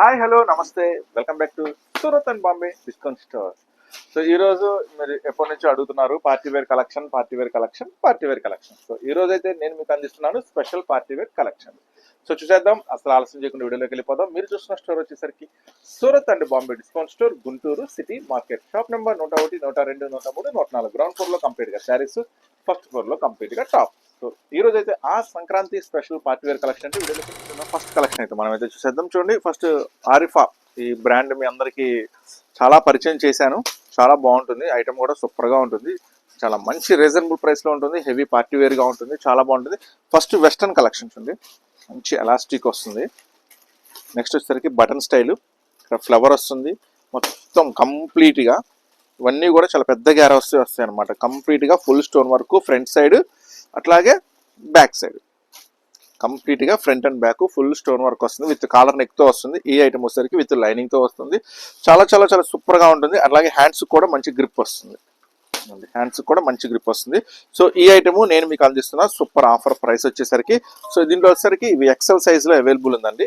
Hi hello నమస్తే. Welcome back to Surat and Bombay discount store so ఈ రోజు మీరు ఎప్పటి నుంచో అడుగుతున్నారు party wear collection party wear collection party wear collection. So ఈ రోజు అయితే నేను మీకు అందిస్తున్నాను special party wear collection. So చూసేద్దాం అసలు ఆలస్యం చేయకుండా వీడియోలోకి వెళ్ళిపోదాం. మీరు చూసిన స్టోర్ వచ్చేసరికి Surat and Bombay discount store Guntur city market. Shop number నూట ఒకటి నూట రెండు నూట మూడు నూట నాలుగు. గ్రౌండ్ ఫ్లోర్లో కంప్లీట్గా శారీస్ ఫస్ట్ ఫ్లోర్లో కంప్లీట్గా టాప్ సో ఈ రోజు అయితే ఆ Sankranti special party wear collection అంటే వీడియోలో ఫస్ట్ కలెక్షన్ అయితే మనం అయితే చూసేద్దాం. చూడండి ఫస్ట్ ఆరిఫా ఈ బ్రాండ్ మీ అందరికీ చాలా పరిచయం చేశాను. చాలా బాగుంటుంది. ఐటమ్ కూడా సూపర్గా ఉంటుంది. చాలా మంచి రీజనబుల్ ప్రైస్లో ఉంటుంది. హెవీ పార్టీ వేర్గా ఉంటుంది. చాలా బాగుంటుంది. ఫస్ట్ వెస్ట్రన్ కలెక్షన్స్ ఉంది మంచి ఎలాస్టిక్ వస్తుంది. నెక్స్ట్ వచ్చేసరికి బటన్ స్టైల్. ఇక్కడ ఫ్లవర్ వస్తుంది. మొత్తం కంప్లీట్గా ఇవన్నీ కూడా చాలా పెద్ద గ్యార వస్తే వస్తాయి అనమాట కంప్లీట్గా full stone work front side అట్లాగే బ్యాక్ సైడ్. కంప్లీట్గా front and back full stone work వస్తుంది విత్ కాలర్ నెక్తో వస్తుంది ఈ ఐటమ్ వచ్చేసరికి విత్ లైనింగ్తో వస్తుంది. చాలా చాలా చాలా సూపర్గా ఉంటుంది. అలాగే హ్యాండ్స్ కూడా మంచి గ్రిప్ వస్తుంది. హ్యాండ్స్ కూడా మంచి గ్రిప్ వస్తుంది. సో ఈ ఐటమ్ నేను మీకు అందిస్తున్న సూపర్ ఆఫర్ ప్రైస్ వచ్చేసరికి సో దీంట్లో వచ్చేసరికి ఇవి ఎక్సెల్ సైజ్లో అవైలబుల్ ఉందండి.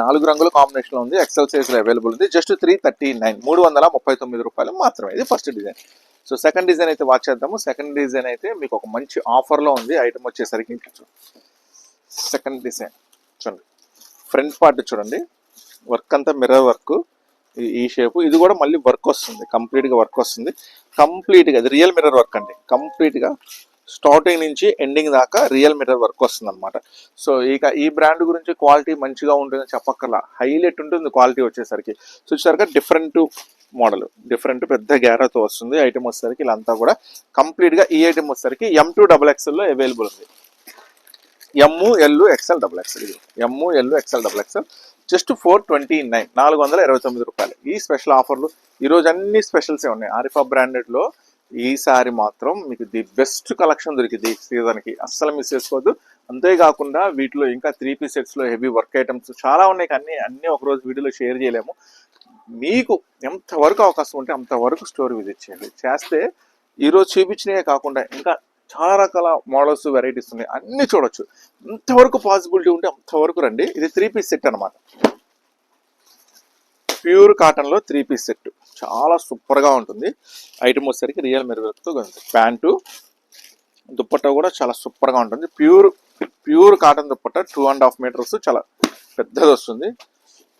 నాలుగు రంగుల కాంబినేషన్లో ఉంది. ఎక్సెల్ సైజ్లో అవైలబుల్ ఉంది. జస్ట్ త్రీ థర్టీ నైన్ మూడు వందల ముప్పై తొమ్మిది రూపాయలు మాత్రమే. ఇది first design so second design అయితే వాచ్ చేద్దాము. సెకండ్ డిజైన్ అయితే మీకు ఒక మంచి ఆఫర్లో ఉంది. ఐటమ్ వచ్చేసరికి సెకండ్ డిజైన్ చూడండి. ఫ్రంట్ పార్ట్ చూడండి. వర్క్ అంతా మిర్రర్ వర్క్ ఈ షేప్ ఇది కూడా మళ్ళీ వర్క్ వస్తుంది. కంప్లీట్గా వర్క్ వస్తుంది. కంప్లీట్గా అది ఇది రియల్ మిర్రర్ వర్క్ అండి కంప్లీట్గా స్టార్టింగ్ నుంచి ఎండింగ్ దాకా రియల్ మిర్రర్ వర్క్ వస్తుంది అనమాట సో ఇక ఈ బ్రాండ్ గురించి క్వాలిటీ మంచిగా ఉంటుంది చెప్పక్కర్లా. హైలైట్ ఉంటుంది క్వాలిటీ వచ్చేసరికి. సో వచ్చేసరికి డిఫరెంట్ మోడల్. డిఫరెంట్ పెద్ద గ్యారాతో వస్తుంది. ఐటమ్ వచ్చేసరికి ఇలా అంతా కూడా కంప్లీట్గా ఈ ఐటమ్ వచ్చేసరికి ఎం టూ డబుల్ ఎక్స్ఎల్లో అవైలబుల్ ఉంది. M L XL double XL ఇది. M L XL double XL just four twenty nine నాలుగు వందల ఇరవై తొమ్మిది రూపాయలు. ఈ స్పెషల్ ఆఫర్లు ఈరోజు అన్ని స్పెషల్సే ఉన్నాయి. ఆరిఫా బ్రాండెడ్లో ఈసారి మాత్రం మీకు ది బెస్ట్ కలెక్షన్ దొరికింది సీజన్కి. అస్సలు మిస్ చేసుకోవద్దు. అంతేకాకుండా వీటిలో ఇంకా త్రీ పీస్ సెట్స్లో హెవీ వర్క్ ఐటమ్స్ చాలా ఉన్నాయి. కానీ అన్నీ ఒక రోజు వీడియోలో షేర్ చేయలేము. మీకు ఎంతవరకు అవకాశం ఉంటే అంతవరకు స్టోర్ విజిట్ చేయండి. చేస్తే ఈరోజు చూపించినవే కాకుండా ఇంకా చాలా రకాల మోడల్స్ వెరైటీస్ ఉన్నాయి. అన్ని చూడొచ్చు. ఎంతవరకు పాసిబిలిటీ ఉంటే అంతవరకు రండి. ఇది త్రీ పీస్ సెట్ అనమాట ప్యూర్ కాటన్లో త్రీ పీస్ సెట్. చాలా సూపర్గా ఉంటుంది. ఐటమ్ వచ్చేసరికి రియల్ మెరుగుతో ప్యాంటు దుప్పట్ట కూడా చాలా సూపర్గా ఉంటుంది. Pure pure cotton dupatta two and half metres చాలా పెద్దది వస్తుంది.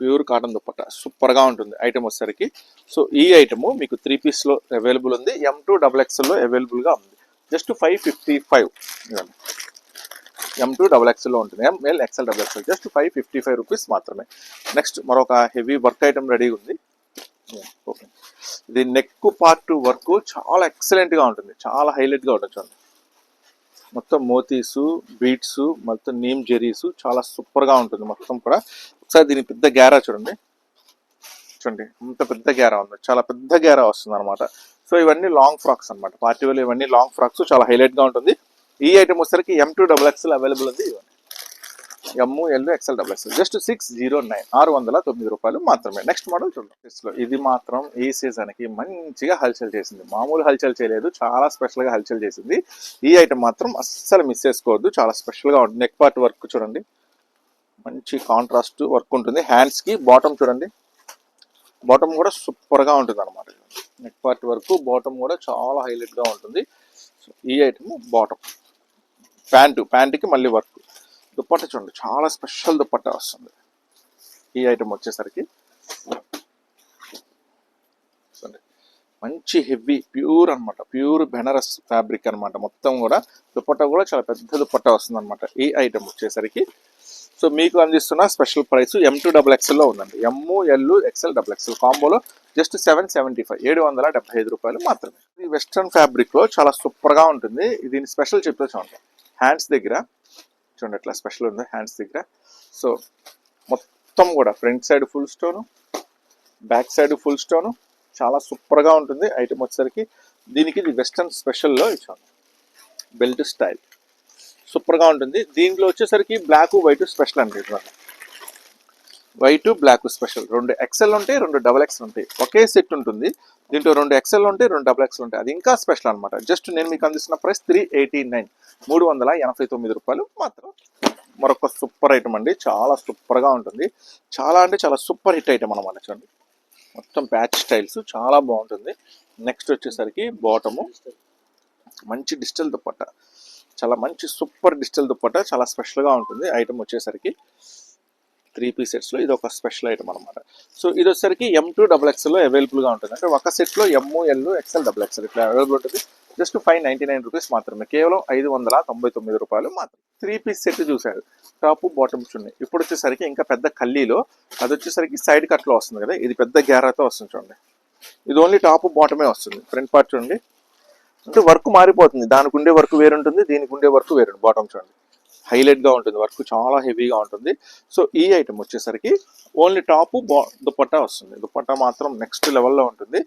ప్యూర్ కాటన్ దుప్పట సూపర్గా ఉంటుంది ఐటమ్ వచ్చేసరికి. సో ఈ ఐటమ్ మీకు త్రీ పీస్లో అవైలబుల్ ఉంది. ఎం టూ డబల్ ఎక్స్ఎల్లో లో ఉంది. Just five fifty five M to double ఎక్స్ఎల్లో ఉంటుంది. M L XL double XL just five fifty five rupees మాత్రమే. నెక్స్ట్ మరొక హెవీ వర్క్ ఐటమ్ రెడీగా ఉంది. ఓకే. ఇది నెక్ పార్ట్ వర్క్ చాలా ఎక్సలెంట్గా ఉంటుంది. చాలా హైలైట్గా ఉంటుంది చూడండి. మొత్తం మోతీసు బీట్స్ మొత్తం నీమ్ జెరీస్ చాలా సూపర్గా ఉంటుంది. మొత్తం కూడా ఒకసారి దీని పెద్ద గ్యారా చూడండి. చూడండి అంత పెద్ద గ్యారా ఉంది. చాలా పెద్ద గ్యారా వస్తుంది అనమాట సో ఇవన్నీ లాంగ్ ఫ్రాక్స్ అనమాట పార్టీ వేలు ఇవన్నీ లాంగ్ ఫ్రాక్స్ చాలా హైలైట్గా ఉంటుంది. ఈ ఐటమ్ వచ్చేసరికి M to double XL available ఉంది ఇవన్నీ M L XL double XL just six zero nine ఆరు వందల తొమ్మిది రూపాయలు మాత్రమే. నెక్స్ట్ మోడల్ చూడండి ఇది మాత్రం ఈ సీజన్కి మంచిగా హల్చల్ చేసింది. మామూలు హల్చల్ చేయలేదు చాలా స్పెషల్గా హల్చల్ చేసింది. ఈ ఐటమ్ మాత్రం అస్సలు మిస్ చేసుకోవద్దు. చాలా స్పెషల్గా ఉంటుంది. నెక్ పార్ట్ వర్క్ చూడండి. మంచి కాంట్రాస్ట్ వర్క్ ఉంటుంది. హ్యాండ్స్కి బాటమ్ చూడండి. బాటమ్ కూడా సూపర్గా ఉంటుంది అనమాట నెక్ పార్ట్ వరకు బాటమ్ కూడా చాలా హైలైట్గా ఉంటుంది. ఈ ఐటమ్ బాటమ్ ప్యాంటు ప్యాంటుకి మళ్ళీ వర్క్ దుప్పట్ట చూడండి. చాలా స్పెషల్ దుప్పట్ట వస్తుంది. ఈ ఐటమ్ వచ్చేసరికి. మంచి హెవీ ప్యూర్ అన్నమాట. ప్యూర్ బెనరస్ ఫ్యాబ్రిక్ అన్నమాట. మొత్తం కూడా దుప్పట్ట కూడా చాలా పెద్ద దుప్పట్ట వస్తుంది అనమాట ఈ ఐటమ్ వచ్చేసరికి. సో మీకు అందిస్తున్న special price M to double ఎక్స్ఎల్లో ఉందండి. M L XL double XL కాంబోలో just seven seventy five ఏడు వందల డెబ్బై ఐదు రూపాయలు మాత్రమే. ఈ వెస్ట్రన్ ఫ్యాబ్రిక్లో చాలా సూపర్గా ఉంటుంది. దీని స్పెషల్ చెప్తే చూడండి. హ్యాండ్స్ దగ్గర చూడండి ఎట్లా స్పెషల్ ఉంది హ్యాండ్స్ దగ్గర. సో మొత్తం కూడా front side full stone back side full stone చాలా సూపర్గా ఉంటుంది ఐటమ్ వచ్చేసరికి. దీనికి ఇది వెస్ట్రన్ స్పెషల్లో ఇచ్చాను. Belt style. సూపర్గా ఉంటుంది. దీంట్లో వచ్చేసరికి బ్లాక్ వైట్ స్పెషల్ అండి ఇదిగోండి వైట్ బ్లాక్ స్పెషల్. రెండు ఎక్సెల్ ఉంటాయి రెండు డబల్ ఎక్సెల్ ఉంటాయి. ఒకే సెట్ ఉంటుంది. దీంట్లో రెండు ఎక్సెల్ ఉంటాయి రెండు డబల్ ఎక్సెల్ ఉంటాయి. అది ఇంకా స్పెషల్ అనమాట జస్ట్ నేను మీకు అందిస్తున్న ప్రైస్ త్రీ ఎయిటీ నైన్. మూడు వందల ఎనభై తొమ్మిది రూపాయలు మాత్రం. మరొక సూపర్ ఐటమ్ అండి. చాలా సూపర్గా ఉంటుంది. చాలా అంటే చాలా సూపర్ హిట్ ఐటమ్ అనమాట చూడండి. మొత్తం ప్యాచ్ స్టైల్స్ చాలా బాగుంటుంది. నెక్స్ట్ వచ్చేసరికి బాటము. మంచి డిజిటల్ దుప్పట్ట చాలా మంచి సూపర్ డిజిటల్ దుప్పట చాలా స్పెషల్గా ఉంటుంది. ఐటమ్ వచ్చేసరికి త్రీ పీస్ సెట్స్లో ఇది ఒక స్పెషల్ ఐటమ్ అనమాట సో ఇది వచ్చేసరికి ఎం టూ డబుల్ ఎక్స్ఎల్లో అవైలబుల్గా ఉంటుంది. అంటే ఒక సెట్లో M L XL double XL ఇట్లా అవైలబుల్ ఉంటుంది. Just five ninety nine rupees మాత్రమే. కేవలం ఐదు వందల తొంభై తొమ్మిది రూపాయలు మాత్రం త్రీ పీస్ సెట్ చూశారు. టాప్ బాటమ్స్ ఉన్నాయి ఇప్పుడు వచ్చేసరికి ఇంకా పెద్ద కల్లీలో అది వచ్చేసరికి సైడ్ కట్లో వస్తుంది కదా. ఇది పెద్ద గ్యారాతో వస్తుంది చూడండి. ఇది ఓన్లీ టాప్ బాటమే వస్తుంది. ఫ్రంట్ పార్ట్ చూడండి. అంటే వర్క్ మారిపోతుంది. దానికి ఉండే వర్క్ వేరుంటుంది దీనికి ఉండే వర్క్ వేరు బాటమ్ చూడండి. హైలైట్గా ఉంటుంది వర్క్ చాలా హెవీగా ఉంటుంది. సో ఈ ఐటమ్ వచ్చేసరికి ఓన్లీ టాప్ బా దుపట్టా వస్తుంది. దుపట్టా మాత్రం నెక్స్ట్ లెవెల్లో ఉంటుంది.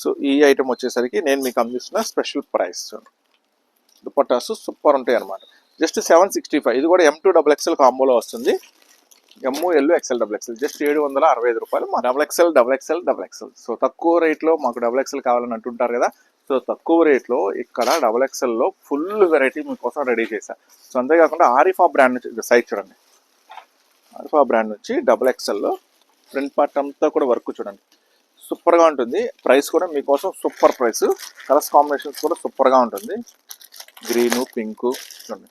సో ఈ ఐటమ్ వచ్చేసరికి నేను మీకు అందిస్తున్న స్పెషల్ ప్రైస్ దుపట్టాస్ సూపర్ ఉంటాయి అనమాట జస్ట్ సెవెన్ సిక్స్టీ ఫైవ్ ఇది కూడా ఎం టూ డబుల్ ఎక్స్ఎల్ కాంబోలో వస్తుంది. M L XL double XL just ఏడు వందల అరవై ఐదు రూపాయలు మా double XL double XL double XL so తక్కువ రేట్లో మాకు డబుల్ ఎక్స్ఎల్ కావాలని అంటుంటారు కదా సో తక్కువ రేట్లో ఇక్కడ డబల్ ఎక్స్ఎల్లో ఫుల్ వెరైటీ మీకోసం రెడీ చేశాను సో అంతేకాకుండా ఆరిఫా బ్రాండ్ నుంచి సైజ్ చూడండి. ఆరిఫా బ్రాండ్ నుంచి డబల్ ఎక్స్ఎల్లో ఫ్రంట్ పార్ట్ అంతా కూడా వర్క్ చూడండి. సూపర్గా ఉంటుంది. ప్రైస్ కూడా మీకోసం సూపర్ ప్రైస్. కలర్స్ కాంబినేషన్స్ కూడా సూపర్గా ఉంటుంది. గ్రీను పింక్ చూడండి.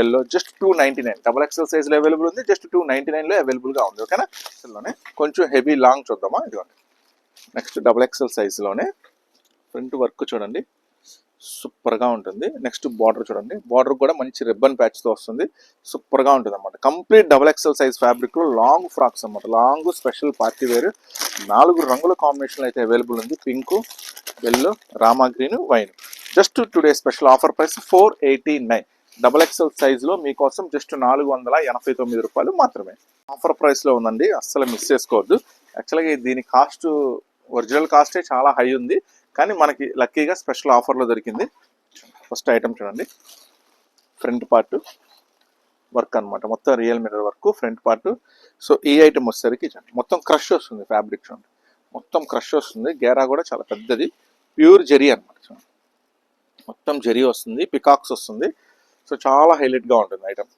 Yellow just two ninety nine. Double XL సైజ్లో అవైలబుల్ ఉంది. జస్ట్ టూ నైంటీ నైన్లో అవైలబుల్గా ఉంది. ఓకేనా? ఎక్సెల్లోనే కొంచెం హెవీ లాంగ్ చూద్దామా? ఇదిగోండి. నెక్స్ట్ డబల్ ఎక్స్ఎల్ సైజ్లోనే ఫ్రంట్ వర్క్ చూడండి. సూపర్గా ఉంటుంది. నెక్స్ట్ బార్డర్ చూడండి. బార్డర్ కూడా మంచి రిబ్బన్ ప్యాచ్తో వస్తుంది. సూపర్గా ఉంటుంది అనమాట కంప్లీట్ డబల్ ఎక్స్ఎల్ సైజ్ ఫ్యాబ్రిక్లో లాంగ్ ఫ్రాక్స్ అనమాట లాంగ్ స్పెషల్ పార్టీ వేర్. నాలుగు రంగుల కాంబినేషన్ అయితే అవైలబుల్ ఉంది. Pink yellow rama green wine. Just today special offer price four eighty nine. Double XL సైజులో మీకోసం జస్ట్ నాలుగు వందల ఎనభై తొమ్మిది రూపాయలు మాత్రమే. ఆఫర్ ప్రైస్లో ఉందండి. అస్సలు మిస్ చేసుకోవద్దు. యాక్చువల్గా దీని కాస్ట్ ఒరిజినల్ కాస్టే చాలా హై ఉంది. కానీ మనకి లక్కీగా స్పెషల్ ఆఫర్లో దొరికింది. ఫస్ట్ ఐటమ్ చూడండి. ఫ్రంట్ పార్ట్ వర్క్ అన్నమాట. మొత్తం real mirror work front part. So ఈ ఐటమ్ వచ్చేసరికి మొత్తం క్రష్ వస్తుంది ఫ్యాబ్రిక్ చూడండి. మొత్తం క్రష్ వస్తుంది. గేరా కూడా చాలా పెద్దది. ప్యూర్ జెరీ అనమాట చూడండి. మొత్తం జెరీ వస్తుంది. పికాక్స్ వస్తుంది. సో చాలా హైలైట్గా ఉంటుంది ఐటమ్.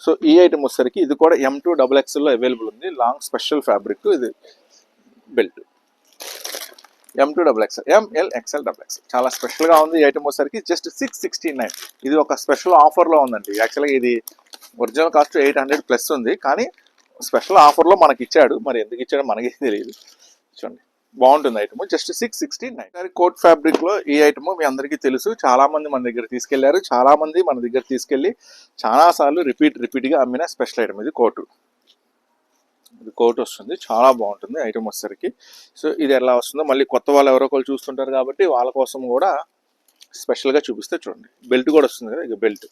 సో ఈ ఐటమ్ వచ్చేసరికి ఇది కూడా ఎం టూ డబుల్ ఎక్స్ఎల్లో అవైలబుల్ ఉంది. లాంగ్ స్పెషల్ ఫ్యాబ్రిక్ ఇది belt. M to double XL M L XL double XL చాలా స్పెషల్గా ఉంది ఈ ఐటమ్ వచ్చేసరికి జస్ట్ సిక్స్ సిక్స్టీ నైన్ ఇది ఒక స్పెషల్ ఆఫర్లో ఉందండి. యాక్చువల్గా ఇది original cost eight hundred plus ఉంది. కానీ స్పెషల్ ఆఫర్లో మనకి ఇచ్చాడు. మరి ఎందుకు ఇచ్చాడో మనకి తెలియదు. చూడండి. బాగుంటుంది item just six sixty nine coat ఫ్యాబ్రిక్లో ఈ ఐటమ్ మీ అందరికీ తెలుసు. చాలా మంది మన దగ్గర తీసుకెళ్ళారు. చాలా మంది మన దగ్గర తీసుకెళ్ళి చాలా సార్లు రిపీట్ రిపీట్గా అమ్మిన స్పెషల్ ఐటమ్ ఇది కోటు. ఇది కోట్ వస్తుంది. చాలా బాగుంటుంది ఐటమ్ వచ్చేసరికి. సో ఇది ఎలా వస్తుందో మళ్ళీ కొత్త వాళ్ళు ఎవరో ఒకరు చూస్తుంటారు కాబట్టి వాళ్ళ కోసం కూడా స్పెషల్గా చూపిస్తే చూడండి. బెల్ట్ కూడా వస్తుంది కదా ఇక బెల్ట్.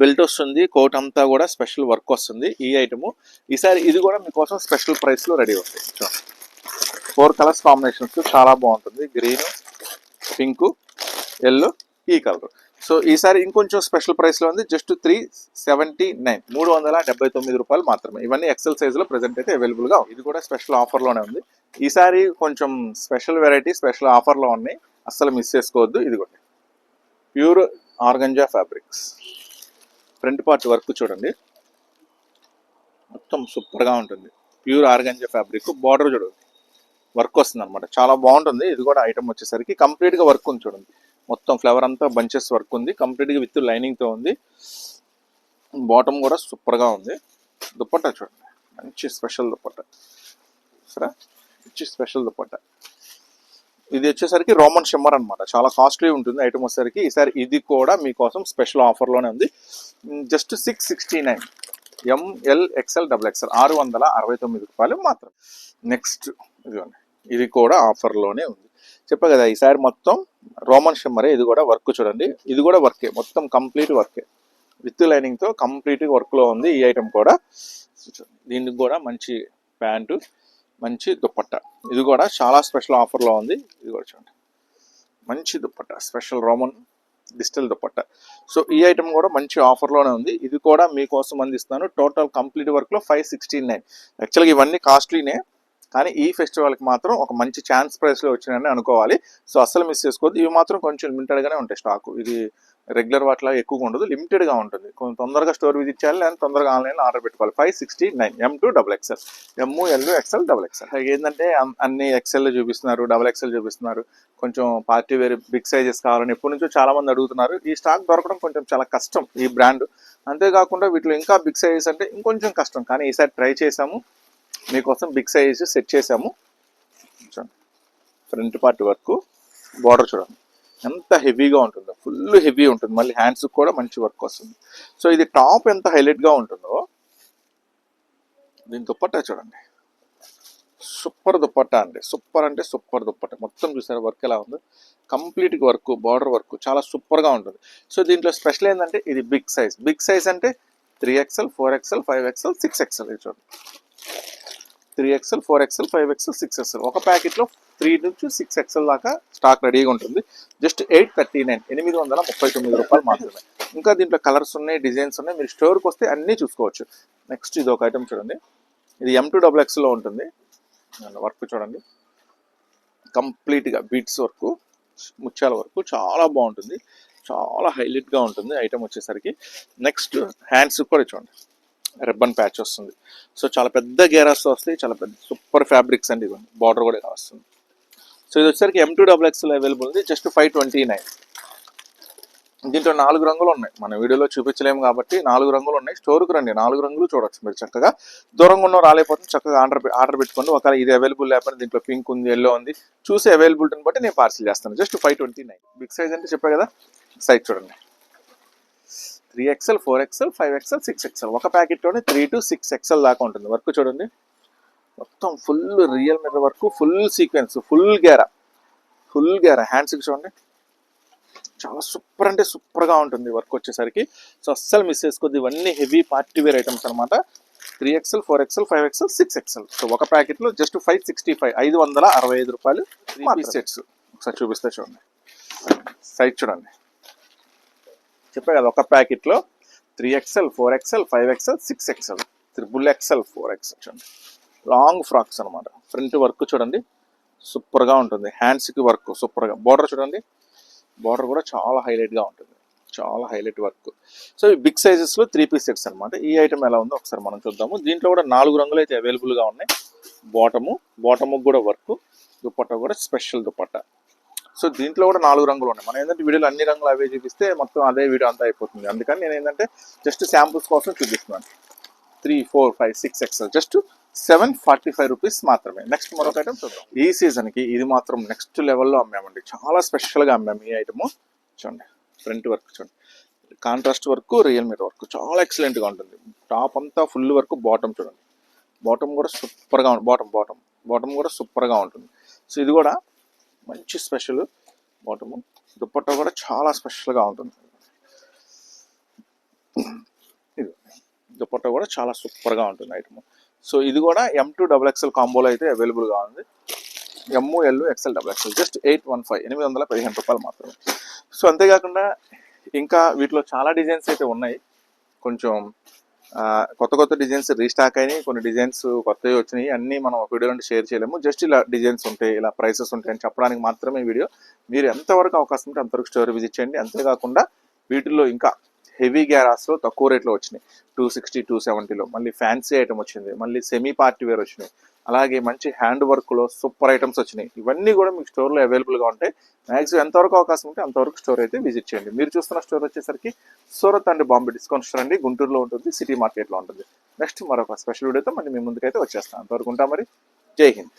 బెల్ట్ వస్తుంది కోట్ అంతా కూడా స్పెషల్ వర్క్ వస్తుంది ఈ ఐటము. ఈసారి ఇది కూడా మీకోసం స్పెషల్ ప్రైస్లో రెడీ అవుతుంది. చూడండి. ఫోర్ కలర్స్ కాంబినేషన్స్ చాలా బాగుంటుంది. గ్రీన్ పింక్ ఎల్లో ఈ కలర్. సో ఈసారి ఇంకొంచెం స్పెషల్ ప్రైస్లో ఉంది. జస్ట్ త్రీ సెవెంటీ నైన్ మూడు వందల డెబ్బై తొమ్మిది రూపాయలు మాత్రమే. ఇవన్నీ ఎక్సెల్ సైజులో ప్రజెంట్ అయితే అవైలబుల్గా ఇది కూడా స్పెషల్ ఆఫర్లోనే ఉంది. ఈసారి కొంచెం స్పెషల్ వెరైటీ స్పెషల్ ఆఫర్లో ఉన్నాయి. అస్సలు మిస్ చేసుకోవద్దు. ఇది కూడా pure organza fabrics front part work చూడండి. మొత్తం సూపర్గా ఉంటుంది. ప్యూర్ ఆర్గంజా ఫ్యాబ్రిక్ బార్డర్ చూడండి. వర్క్ వస్తుంది అనమాట చాలా బాగుంటుంది. ఇది కూడా ఐటమ్ వచ్చేసరికి కంప్లీట్గా వర్క్ ఉంది చూడండి. మొత్తం ఫ్లవర్ అంతా బంచెస్ వర్క్ ఉంది. కంప్లీట్గా విత్ లైనింగ్తో ఉంది. బాటమ్ కూడా సూపర్గా ఉంది. దుప్పట్టా చూడండి. మంచి స్పెషల్ దుప్పట్టా. సరే? మంచి స్పెషల్ దుప్పట్టా. ఇది వచ్చేసరికి రోమన్ షిమ్మర్ అనమాట చాలా కాస్ట్లీ ఉంటుంది ఐటమ్ వచ్చేసరికి. ఈసారి ఇది కూడా మీకోసం స్పెషల్ ఆఫర్లోనే ఉంది. Just six sixty nine M L XL double XL ఆరు వందల అరవై తొమ్మిది రూపాయలు మాత్రం. నెక్స్ట్ ఇదిగోండి. ఇది కూడా ఆఫర్లోనే ఉంది. చెప్పా కదా ఈసారి మొత్తం రోమన్ షిమ్మరే ఇది కూడా వర్క్ చూడండి. ఇది కూడా వర్కే మొత్తం కంప్లీట్ వర్కే విత్ లైనింగ్తో కంప్లీట్ వర్క్లో ఉంది ఈ ఐటెం కూడా. దీనికి కూడా మంచి ప్యాంటు మంచి దుప్పట్ట. ఇది కూడా చాలా స్పెషల్ ఆఫర్లో ఉంది. ఇది కూడా చూడండి. మంచి dupatta. Special Roman digital dupatta. So ఈ ఐటమ్ కూడా మంచి ఆఫర్లోనే ఉంది. ఇది కూడా మీకోసం అందిస్తాను టోటల్ కంప్లీట్ వర్క్లో ఫైవ్ సిక్స్టీ నైన్. యాక్చువల్గా ఇవన్నీ కాస్ట్లీనే. కానీ ఈ ఫెస్టివల్కి మాత్రం ఒక మంచి ఛాన్స్ ప్రైస్లో వచ్చినాయని అనుకోవాలి. సో అస్సలు మిస్ చేసుకోవద్దు. ఇవి మాత్రం కొంచెం లిమిటెడ్గానే ఉంటాయి స్టాకు. ఇది రెగ్యులర్ వాటిలో ఎక్కువగా ఉండదు. లిమిటెడ్గా ఉంటుంది. కొంచెం తొందరగా స్టోర్ విజిట్ చేయాలి. లేదా తొందరగా ఆన్లైన్లో ఆర్డర్ పెట్టుకోవాలి. Five sixty nine M to double XL. M L XL double XL. ఏంటంటే అన్ని ఎక్స్ఎల్ చూపిస్తున్నారు డబుల్ ఎక్స్ఎల్ చూపిస్తున్నారు. కొంచెం పార్టీ వేర్ బిగ్ సైజెస్ కావాలని ఎప్పటి నుంచో చాలా మంది అడుగుతున్నారు. ఈ స్టాక్ దొరకడం కొంచెం చాలా కష్టం ఈ బ్రాండ్. అంతేకాకుండా వీటిలో ఇంకా బిగ్ సైజెస్ అంటే ఇంకొంచెం కష్టం. కానీ ఈసారి ట్రై చేసాము మీకోసం బిగ్ సైజ్ సెట్ చేసాము చూడండి. ఫ్రంట్ పార్ట్ వరకు బార్డర్ చూడండి. ఎంత హెవీగా ఉంటుందో ఫుల్ హెవీ ఉంటుంది. మళ్ళీ హ్యాండ్స్కి కూడా మంచి వర్క్ వస్తుంది. సో ఇది టాప్ ఎంత హైలైట్గా ఉంటుందో దీని దుప్పట్టా చూడండి. సూపర్ దుప్పట్టా అండి. సూపర్ అంటే సూపర్ దుప్పట్ట. మొత్తం చూసారు వర్క్ ఎలా ఉందో? కంప్లీట్ వర్క్ బార్డర్ వర్క్ చాలా సూపర్గా ఉంటుంది. సో దీంట్లో స్పెషల్ ఏంటంటే ఇది బిగ్ సైజ్. బిగ్ సైజ్ అంటే three XL four XL five XL six XL. చూడండి. Three XL four XL five XL six XL. ఒక ప్యాకెట్లో త్రీ నుంచి సిక్స్ ఎక్స్ఎల్ దాకా స్టాక్ రెడీగా ఉంటుంది. జస్ట్ ఎయిట్ థర్టీ నైన్ ఎనిమిది వందల ముప్పై తొమ్మిది రూపాయలు మాత్రమే. ఇంకా దీంట్లో కలర్స్ ఉన్నాయి డిజైన్స్ ఉన్నాయి. మీరు స్టోర్కి వస్తే అన్నీ చూసుకోవచ్చు. నెక్స్ట్ ఇది ఒక ఐటమ్ చూడండి. ఇది ఎం టూ డబుల్ ఎక్స్లో ఉంటుంది. వర్క్ చూడండి. కంప్లీట్గా బీట్స్ వర్క్ ముత్యాల వర్క్ చాలా బాగుంటుంది. చాలా హైలైట్గా ఉంటుంది ఐటమ్ వచ్చేసరికి. నెక్స్ట్ హ్యాండ్స్ కూడా చూడండి. రిబ్బన్ ప్యాచ్ వస్తుంది. సో చాలా పెద్ద గేరాస్ వస్తాయి చాలా పెద్ద సూపర్ ఫ్యాబ్రిక్స్ అండి ఇవన్నీ. బార్డర్ కూడా వస్తుంది. సో ఇది వచ్చేసరికి M to double XL available ఉంది. జస్ట్ ఫైవ్ ట్వంటీ నైన్ దీంట్లో నాలుగు రంగులు ఉన్నాయి. మన వీడియోలో చూపించలేము కాబట్టి నాలుగు రంగులు ఉన్నాయి. స్టోర్కి రండి. నాలుగు రంగులు చూడొచ్చు మీరు చక్కగా. దూరంగా ఉన్న రాలేకపోతే చక్కగా ఆర్డర్ ఆర్డర్ పెట్టుకోండి. ఒకవేళ ఇది అవైలబుల్ లేకపోతే దీంట్లో పింక్ ఉంది ఎల్లో ఉంది. చూసి అవైలబిలిటీని బట్టి నేను పార్సిల్ చేస్తాను. Just five twenty nine big size అంటే చెప్పా కదా? సైజ్ చూడండి. Three XL four XL five XL six XL ఒక ప్యాకెట్లోనే త్రీ టు సిక్స్ ఎక్స్ఎల్ దాకా ఉంటుంది. వర్క్ చూడండి. మొత్తం full real mirror work full sequence full గేరా. ఫుల్ గేరా. హ్యాండ్స్కి చూడండి. చాలా సూపర్ అంటే సూపర్గా ఉంటుంది వర్క్ వచ్చేసరికి. సో అస్సలు మిస్ చేసుకోద్ది ఇవన్నీ హెవీ పార్టీ వేర్ ఐటమ్స్ అనమాట three XL four XL five XL six XL so ఒక ప్యాకెట్లో జస్ట్ ఫైవ్ సిక్స్టీ ఫైవ్ ఐదు వందల అరవై ఐదు రూపాయలు సెట్స్ ఒకసారి చూపిస్తే చూడండి. సైజ్ చూడండి. చెప్పా కదా ఒక ప్యాకెట్లో three XL four XL five XL six XL triple XL four XL చూడండి. లాంగ్ ఫ్రాక్స్ అనమాట ఫ్రంట్ వర్క్ చూడండి సూపర్గా ఉంటుంది. హ్యాండ్స్కి వర్క్ సూపర్గా బార్డర్ చూడండి బార్డర్ కూడా చాలా హైలైట్గా ఉంటుంది. చాలా హైలైట్ వర్క్ సో ఈ బిగ్ సైజెస్లో త్రీ పీస్ సెట్స్ అనమాట ఈ ఐటమ్ ఎలా ఉందో ఒకసారి మనం చూద్దాము. దీంట్లో కూడా నాలుగు రంగులు అయితే అవైలబుల్గా ఉన్నాయి. బాటము బాటము కూడా వర్క్ దుపట్టా కూడా స్పెషల్ దుపట్టా సో దీంట్లో కూడా నాలుగు రంగులు ఉన్నాయి. మనం ఏంటంటే వీడియోలో అన్ని రంగులు అవే చూపిస్తే మొత్తం అదే వీడియో అంతా అయిపోతుంది. అందుకని నేను ఏంటంటే జస్ట్ శాంపుల్స్ కోసం చూపిస్తున్నాను. Three four five six XL just seven forty five rupees మాత్రమే. నెక్స్ట్ మరొక ఐటమ్ చూద్దాం. ఈ సీజన్కి ఇది మాత్రం నెక్స్ట్ లెవెల్లో అమ్మామండి. చాలా స్పెషల్గా అమ్మాము ఈ ఐటమ్ చూడండి. ఫ్రంట్ వర్క్ చూడండి. Contrast work real mirror work చాలా ఎక్సలెంట్గా ఉంటుంది. టాప్ అంతా ఫుల్ వర్క్ బాటమ్ చూడండి. బాటమ్ కూడా సూపర్గా బాటమ్ బాటమ్ బాటమ్ కూడా సూపర్గా ఉంటుంది. సో ఇది కూడా మంచి స్పెషల్ బాటము. దుప్పట్ట కూడా చాలా స్పెషల్గా ఉంటుంది. ఇది దుప్పట్ట కూడా చాలా సూపర్గా ఉంటుంది ఐటమ్. సో ఇది కూడా ఎం టూ డబుల్ ఎక్స్ఎల్ కాంబోలో అయితే అవైలబుల్గా ఉంది. M L XL double XL just eight one five ఎనిమిది వందల పదిహేను రూపాయలు మాత్రమే. సో అంతేకాకుండా ఇంకా వీటిలో చాలా డిజైన్స్ అయితే ఉన్నాయి. కొంచెం కొత్త కొత్త డిజైన్స్ రీస్టాక్ అయినాయి కొన్ని డిజైన్స్ కొత్తవి వచ్చినాయి అన్నీ మనం వీడియో అంటే షేర్ చేయలేము. జస్ట్ ఇలా డిజైన్స్ ఉంటాయి ఇలా ప్రైసెస్ ఉంటాయి అని చెప్పడానికి మాత్రమే వీడియో. మీరు ఎంతవరకు అవకాశం ఉంటే అంతవరకు స్టోర్ విజిట్ చేయండి. అంతేకాకుండా వీటిల్లో ఇంకా హెవీ గ్యారాస్లో తక్కువ రేట్లో వచ్చినాయి. టూ సిక్స్టీ టూ సెవెంటీలో. మళ్ళీ ఫ్యాన్సీ ఐటమ్ వచ్చింది. మళ్ళీ సెమీ పార్టీ వేర్ వచ్చినాయి. అలాగే మంచి హ్యాండ్ వర్క్లో సూపర్ ఐటమ్స్ వచ్చినాయి. ఇవన్నీ కూడా మీకు స్టోర్లో అవైలబుల్గా ఉంటాయి మ్యాక్సిమం ఎంతవరకు అవకాశం ఉంటే అంతవరకు స్టోర్ అయితే విజిట్ చేయండి. మీరు చూస్తున్న స్టోర్ వచ్చేసరికి Surat and Bombay discount store అండి. గుంటూరులో ఉంటుంది సిటీ మార్కెట్లో ఉంటుంది. నెక్స్ట్ మరొక స్పెషల్ వీడియోతో మళ్ళీ మీ ముందుకైతే వచ్చేస్తాను. అంతవరకు ఉంటాం మరి. జై హింద్.